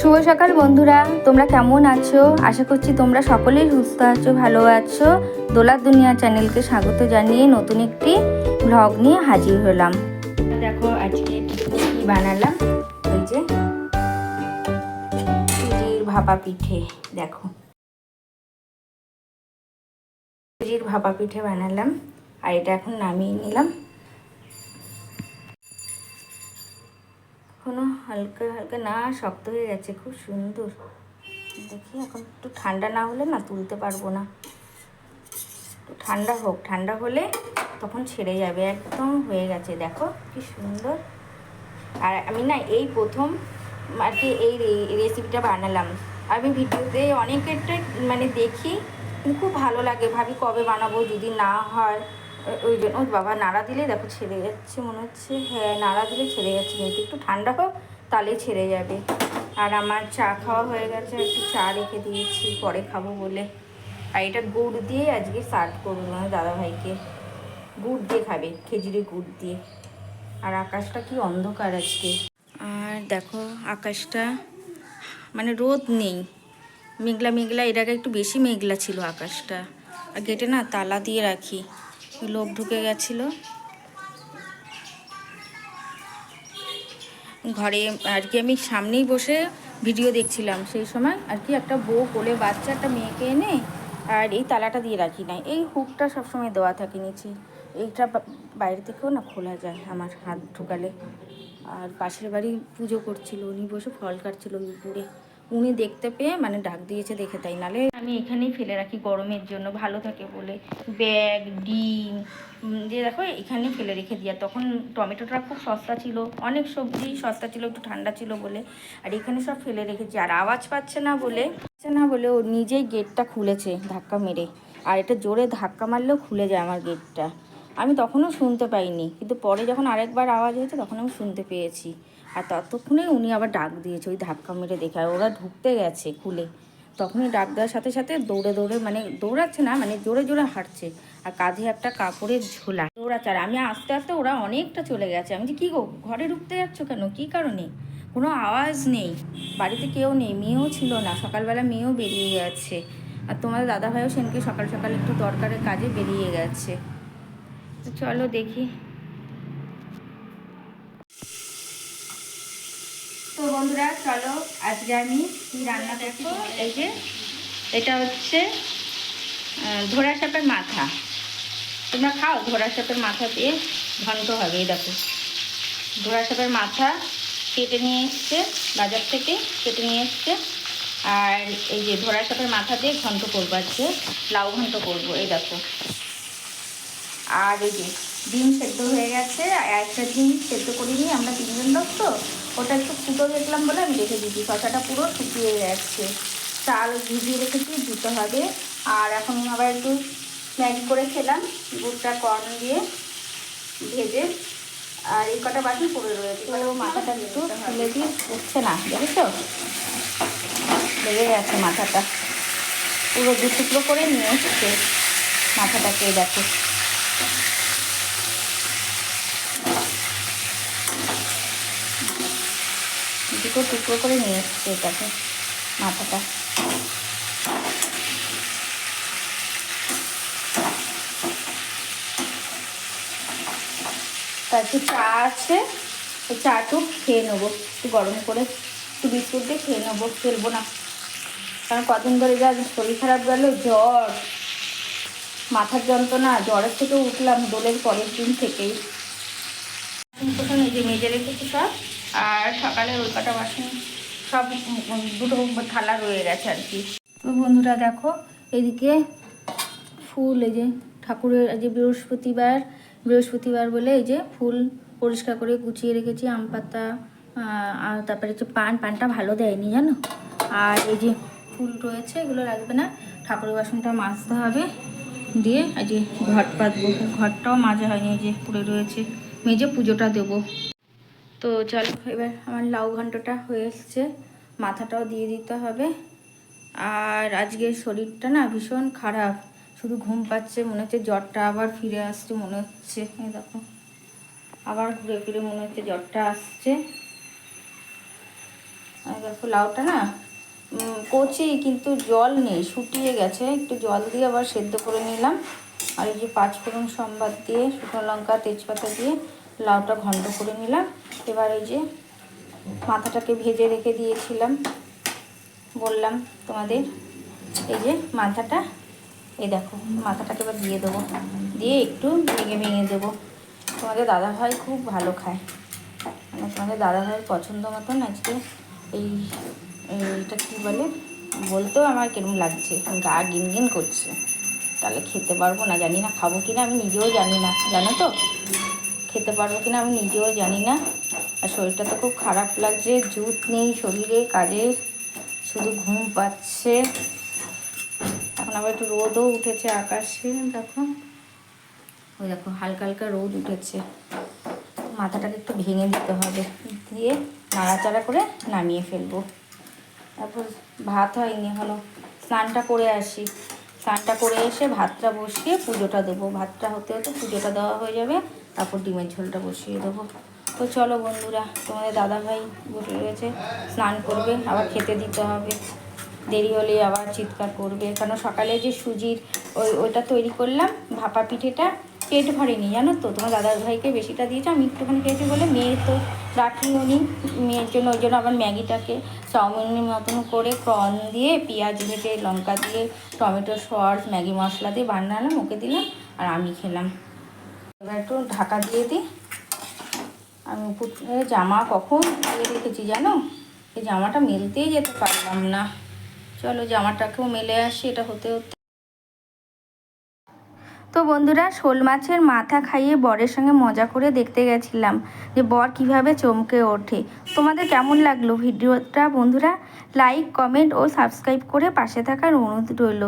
শুভ সকাল বন্ধুরা, তোমরা কেমন আছো? আশা করছি তোমরা সকলেই সুস্থ আছো, ভালো আছো। দোলার দুনিয়া চ্যানেলকে স্বাগত জানিয়ে নতুন একটি ব্লগ নিয়ে হাজির হলাম। দেখো, আজকে কি বানালাম? এই যে ভাপা পিঠে, দেখো। সুজির ভাপা পিঠে বানালাম, আর এটা এখন নামিয়ে নিলাম। এখনও হালকা হালকা, না, শক্ত হয়ে গেছে, খুব সুন্দর। দেখি, এখন একটু ঠান্ডা না হলে না তুলতে পারব না। একটু ঠান্ডা হোক, ঠান্ডা হলে তখন ছেড়ে যাবে, একদম হয়ে গেছে, দেখো কি সুন্দর। আর আমি না এই প্রথম আর কি এই রেসিপিটা বানালাম। আমি ভিডিওতে অনেকেরটাই মানে দেখি খুব ভালো লাগে, ভাবি কবে বানাবো, যদি না হয়। ওই জন্য ও বাবা নাড়া দিলে দেখো ছেড়ে যাচ্ছে মনে হচ্ছে। হ্যাঁ নাড়া দিলে ছেড়ে যাচ্ছে কিন্তু একটু ঠান্ডা হোক তাহলে ছেড়ে যাবে। আর আমার চা খাওয়া হয়ে গেছে, একটু চা রেখে দিয়েছি, পরে খাব বলে। আর এটা গুড় দিয়ে আজকে সার্ভ করব মানে দাদাভাইকে। গুড় দিয়ে খাবে খেজুরি গুড় দিয়ে। আর আকাশটা কি অন্ধকার আজকে। আর দেখো আকাশটা মানে রোদ নেই। মেঘলা মেঘলা, এর আগে একটু বেশি মেঘলা ছিল আকাশটা। আর গেটে না তালা দিয়ে রাখি। লোক ঢুকে গেছিল। ঘরে আর কি আমি সামনেই বসে ভিডিও দেখছিলাম সেই সময়। আর কি একটা বউ কোলে বাচ্চা, একটা মেয়েকে এনে আর এই তালাটা দিয়ে রাখি নাই। এই হুকটা সবসময় দেওয়া থাকে নিচে। এইটা বাইরে থেকেও না খোলা যায় আমার হাত ঢুকালে। আর পাশের বাড়ি পুজো করছিল, উনি বসে ফল কাটছিল উপরে উনি দেখতে পেয়ে মানে ডাক দিয়েছে দেখে তাই, নালে আমি এখানেই ফেলে রাখি গরমের জন্য, ভালো থাকে বলে। ব্যাগ, ডিম দিয়ে দেখো এখানেই ফেলে রেখে দিই। আর তখন টমেটোটা খুব সস্তা ছিল, অনেক সবজি সস্তা ছিল, একটু ঠান্ডা ছিল বলে। আর এখানে সব ফেলে রেখেছি। আর আওয়াজ পাচ্ছে না বলে, পাচ্ছে না বলে ও নিজেই গেটটা খুলেছে ধাক্কা মেরে। আর এটা জোরে ধাক্কা মারলেও খুলে যায় আমার গেটটা। আমি তখনও শুনতে পাইনি। কিন্তু পরে যখন আরেকবার আওয়াজ হয়েছে, তখন আমি শুনতে পেয়েছি। আর ততক্ষণে উনি আবার ডাক দিয়েছে, ওই ধাক্কা মেরে দেখে। আর ওরা ঢুকতে গেছে খুলে। তখনই ডাক দেওয়ার সাথে সাথে দৌড়ে দৌড়ে মানে দৌড়াচ্ছে না মানে জোরে জোরে হাঁটছে। আর কাঁধে একটা কাপড়ের ঝোলা। দৌড়াচ্ছে। আর আমি আস্তে আস্তে ওরা অনেকটা চলে গেছে। আমি যে, কী গো, ঘরে ঢুকতে যাচ্ছ কেন? কী কারণে? কোনো আওয়াজ নেই। বাড়িতে কেউ নেই, মেয়েও ছিল না। সকালবেলা মেয়েও বেরিয়ে গেছে। আর তোমাদের দাদাভাইও সেনকে সকাল সকাল একটু দরকারের কাজে বেরিয়ে গেছে। তো চলো দেখি। তো বন্ধুরা, চলো আজকে আমি রান্না করব এই যে, এটা হচ্ছে ঘোড়া সাপের মাথা। তোমরা খাও ঘোড়া সাপের মাথা দিয়ে ঘন্ট হবে, এই দেখো। ঘোড়া সাপের মাথা কেটে নিয়ে এসছে, বাজার থেকে কেটে নিয়ে এসছে। আর এই যে ঘোড়া সাপের মাথা দিয়ে ঘন্ট করব আজকে, লাউ ঘন্ট করব, এই দেখো। আর এই যে ডিম সেদ্ধ হয়ে গেছে একটা ডিম সেদ্ধ করে নিয়ে আমরা তিনজন লোক তো। ওটা একটু ফুটো দেখলাম বলে আমি রেখে দিচ্ছি শশাটা পুরো শুকিয়ে যাচ্ছে চাল ভিজিয়ে রেখেছি, দিতে হবে। আর এখন আবার একটু ম্যাগি করে খেলাম, গুড়টা কর্ন দিয়ে ভেজে। আর এই কটা বাকি পড়ে রয়েছে মাথাটা একটু তুলে দিয়ে উঠছে না জানিস তো লেগে গেছে মাথাটা। পুরো দু টুকরো করে নিয়ে এসছে। মাথাটাকে দেখো। দুটো টুকরো করে নিয়ে এসছে এটাকে, মাথাটা। তার চা আছে ওই চাটু খেয়ে নেব, একটু গরম করে। একটু বিস্কুট দিয়ে খেয়ে নেব ফেলব না। কারণ কদিন ধরে যা শরীর খারাপ গেল, জ্বর। মাথার যন্ত্রণা, জ্বরের থেকে উঠলাম, দোলের পরের দিন থেকেই। এই যে মেজে রেখেছি সব? আর সকালে ওই বাসন। সব দুটো থালা রয়ে গেছে আর কি। তো বন্ধুরা দেখো, এদিকে ফুল, এই যে ঠাকুরের যে বৃহস্পতিবার বৃহস্পতিবার বলে এই যে ফুল পরিষ্কার করে গুছিয়ে রেখেছি, আম পাতা আর তারপরে হচ্ছে পান, পানটা ভালো দেয়নি, জানো? আর এই যে ফুল রয়েছে, এগুলো লাগবে না, ঠাকুরের বাসনটা মাজতে হবে দিয়ে এই যে ঘট পাতবো ঘরটাও মাজা হয়নি, এই যে পড়ে রয়েছে। মেজে পুজোটা দেবো। তো চলো, এবার আমার লাউ ঘন্টটা হয়ে এসছে। মাথাটাও দিয়ে দিতে হবে। আর আজকের শরীরটা না ভীষণ খারাপ। শুধু ঘুম পাচ্ছে, মনে হচ্ছে জ্বরটা আবার ফিরে আসছে, মনে হচ্ছে। দেখো, আবার ঘুরে ফিরে মনে হচ্ছে জ্বরটা আসছে। দেখো লাউটা না কচি, কিন্তু জল নেই, শুকিয়ে গেছে। একটু জল দিয়ে আবার সেদ্ধ করে নিলাম। আর এই যে পাঁচফোড়ন সম্বাদ দিয়ে শুকনো লঙ্কা, তেজপাতা দিয়ে লাউটা ঘন্ট করে নিলাম। এবার এই যে মাথাটাকে ভেজে রেখে দিয়েছিলাম। বললাম তোমাদের, এই যে মাথাটা, এই দেখো, মাথাটাকে এবার দিয়ে দেবো। দিয়ে একটু ভেঙে ভেঙে দেবো। তোমাদের দাদাভাই খুব ভালো খায়। মানে তোমাদের দাদাভাইয়ের পছন্দ মতন আজকে এই, এইটা কী বলে? বলতেও আমার কিরম লাগছে, গা গিন গিন করছে। তাহলে খেতে পারব না, জানি না খাব কি না আমি নিজেও জানি না। জানো তো? খেতে পারব কি না আমি নিজেও জানি না। আর শরীরটা তো খুব খারাপ লাগছে, জুত নেই শরীরে কাজের শুধু ঘুম পাচ্ছে। এখন আবার একটু রোদও উঠেছে আকাশে, দেখো। ওই দেখো, হালকা হালকা রোদ উঠেছে। মাথাটাকে একটু ভেঙে দিতে হবে, দিয়ে নাড়াচাড়া করে নামিয়ে ফেলব। তারপর ভাত হয়নি হলো স্নানটা করে আসি। স্নানটা করে এসে ভাতটা বসিয়ে পুজোটা দেবো। ভাতটা হতে হতে পুজোটা দেওয়া হয়ে যাবে। তারপর ডিমের ঝোলটা বসিয়ে দেবো। তো চলো বন্ধুরা, তোমাদের দাদাভাই বসে রয়েছে, স্নান করবে, আবার খেতে দিতে হবে। দেরি হলে আবার চিৎকার করবে, কেন সকালে যে সুজির ওই, ওইটা তৈরি করলাম, ভাপা পিঠেটা পেট ভরেনি, জানো তো? তোমার দাদার ভাইকে বেশিটা দিয়েছে, আমি একটুখানি খেয়েছি বলে মেয়ে তো রাখিও নি। মেয়ের জন্য, ওই জন্য আবার ম্যাগিটাকে চাউমিনের মতন করে কর্ন দিয়ে, পেঁয়াজ ভেজে, লঙ্কা দিয়ে, টমেটো সস, ম্যাগি মশলা দিয়ে বানালাম, ওকে দিলাম, আর আমি খেলাম। এবার একটু ঢাকা দিয়ে দিই। আমি জামা কখন দিয়ে রেখেছি জানো? এই জামাটা মেলতেই যেতে পারলাম না। চলো জামাটাকেও মেলে আসি, এটা হতে হতে। তো বন্ধুরা, শোল মাছের মাথা খাইয়ে বরের সঙ্গে মজা করে দেখতে গেছিলাম যে বর কীভাবে চমকে ওঠে। তোমাদের কেমন লাগল ভিডিওটা বন্ধুরা? লাইক, কমেন্ট ও সাবস্ক্রাইব করে পাশে থাকার অনুরোধ রইল।